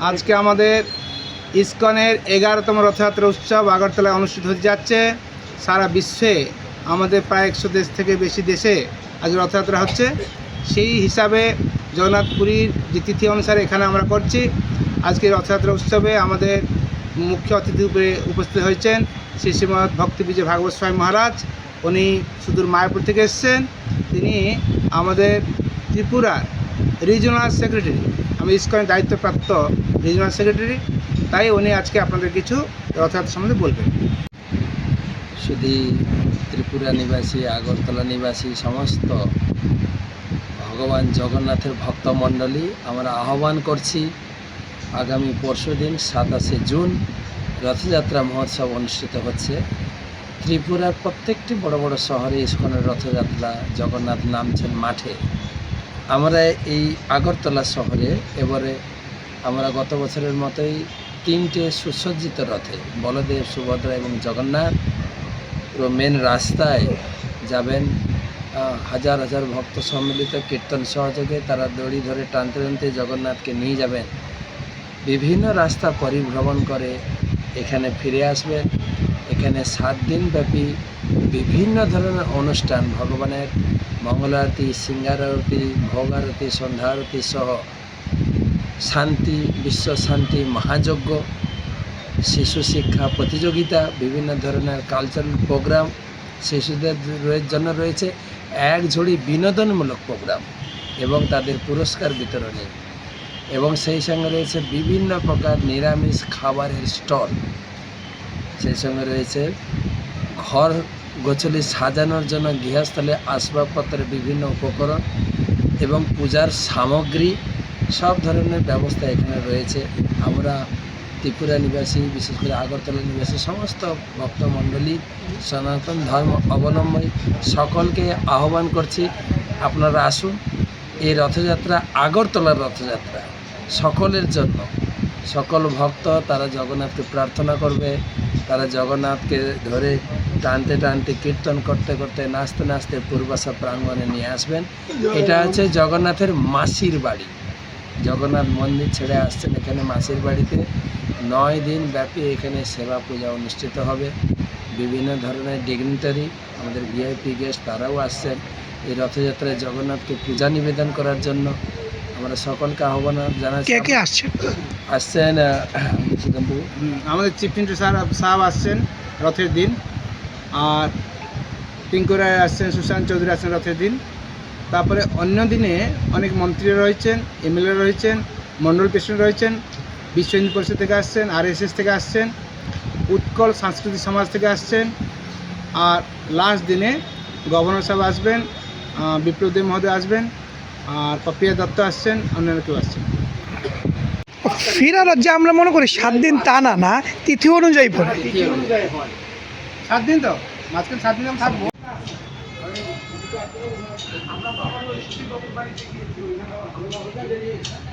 আজকে আমাদের ইসকনের এগারোতম রথযাত্রা উৎসব আগরতলায় অনুষ্ঠিত হতে যাচ্ছে। সারা বিশ্বে, আমাদের প্রায় একশো দেশ থেকে বেশি দেশে আজ রথযাত্রা হচ্ছে। সেই হিসাবে জগন্নাথপুরীর যে তিথি অনুসারে এখানে আমরা করছি। আজকে রথযাত্রা উৎসবে আমাদের মুখ্য অতিথি রূপে উপস্থিত হয়েছেন শ্রী শ্রীমৎ ভক্তিবিজয় ভাগবত স্বামী মহারাজ। উনি সুদূর মায়াপুর থেকে এসছেন। তিনি আমাদের ত্রিপুরার রিজনাল সেক্রেটারি। আমি ইস্কনের দায়িত্বপ্রাপ্ত রিজনাল সেক্রেটারি তাই উনি আজকে আপনাদের কিছু রথযাত্রা সম্বন্ধে বলবেন। শুধু ত্রিপুরা নিবাসী, আগরতলা নিবাসী, সমস্ত ভগবান জগন্নাথের ভক্তমণ্ডলী আমরা আহ্বান করছি আগামী পরশু দিন সাতাশে জুন রথযাত্রা মহোৎসব অনুষ্ঠিত হচ্ছে। ত্রিপুরার প্রত্যেকটি বড় বড় শহরে ইস্কনের রথযাত্রা জগন্নাথ নামছেন মাঠে। আমরা এই আগরতলা শহরে এবারে আমরা গত বছরের মতোই তিনটে সুসজ্জিত রথে বলদেব, সুভদ্রা এবং জগন্নাথ মেন রাস্তায় যাবেন। হাজার হাজার ভক্ত সম্মিলিত কীর্তন সহযোগে তারা দড়ি ধরে টানতে টানতে জগন্নাথকে নিয়ে যাবেন। বিভিন্ন রাস্তা পরিভ্রমণ করে এখানে ফিরে আসবেন এখানে সাত দিন ব্যাপী বিভিন্ন ধরনের অনুষ্ঠান, ভগবানের মঙ্গলারতি আরতি সন্ধ্যা আরতি সহ শান্তি বিশ্ব শান্তি মহাযজ্ঞ, শিশু শিক্ষা প্রতিযোগিতা, বিভিন্ন ধরনের কালচারাল প্রোগ্রাম শিশুদের জন্য রয়েছে এক ঝুড়ি বিনোদনমূলক প্রোগ্রাম এবং তাদের পুরস্কার বিতরণী এবং সেই সঙ্গে রয়েছে বিভিন্ন প্রকার নিরামিষ খাবারের স্টল। সেই সঙ্গে রয়েছে ঘর গোছলি সাজানোর জন্য গৃহস্থলে আসবাবপত্রের বিভিন্ন উপকরণ এবং পূজার সামগ্রী সব ধরনের ব্যবস্থা এখানে রয়েছে। আমরা ত্রিপুরা নিবাসী, বিশেষ করে আগরতলা নিবাসী, সমস্ত ভক্তমণ্ডলী, সনাতন ধর্ম অবলম্বী সকলকে আহ্বান করছি, আপনারা আসুন। এই রথযাত্রা আগরতলার রথযাত্রা, সকলের জন্য। সকল ভক্ত তারা জগন্নাথকে প্রার্থনা করবে। তারা জগন্নাথকে ধরে টানতে টানতে কীর্তন করতে করতে নাচতে নাচতে পূর্বাশা প্রাঙ্গণে নিয়ে আসবেন। এটা হচ্ছে জগন্নাথের মাসির বাড়ি। জগন্নাথ মন্দির ছেড়ে আসছেন এখানে মাসির বাড়িতে। নয় দিন ব্যাপী এখানে সেবা পূজা অনুষ্ঠিত হবে। বিভিন্ন ধরনের ডিগনিটারি আমাদের ভিআইপি গেস্ট তারাও আসছেন। এই রথযাত্রায় জগন্নাথকে পূজা নিবেদন করার জন্য আমরা সকলকে আহ্বান জানাচ্ছি। কে কে আসছে আসছেন আহ, আমাদের চিফ মিনিস্টার স্যার সাহেব আসছেন রথের দিন। আর টিঙ্কু রায় আসছেন সুশান্ত চৌধুরী আসছেন রথের দিন। তারপরে অন্য দিনে অনেক মন্ত্রীরা রয়েছেন এমএলএ রয়েছেন মণ্ডল প্রেসিডেন্ট রয়েছেন বিশ্ব হিন্দু পরিষদ থেকে আসছেন আরএসএস থেকে আসছেন উৎকল সাংস্কৃতিক সমাজ থেকে আসছেন। আর লাস্ট দিনে গভর্নর সাহেব আসবেন বিপ্লব দেব মহোদয় আসবেন আর পপিয়া দত্ত আসছেন অন্যান্য কেউ আসছেন। ফিরার যে আমরা মনে করি সাত দিন তা না না তিথি অনুযায়ী পড়ে সাত দিন তো? মাঝখানে সাত দিন আমি থাকব। Thank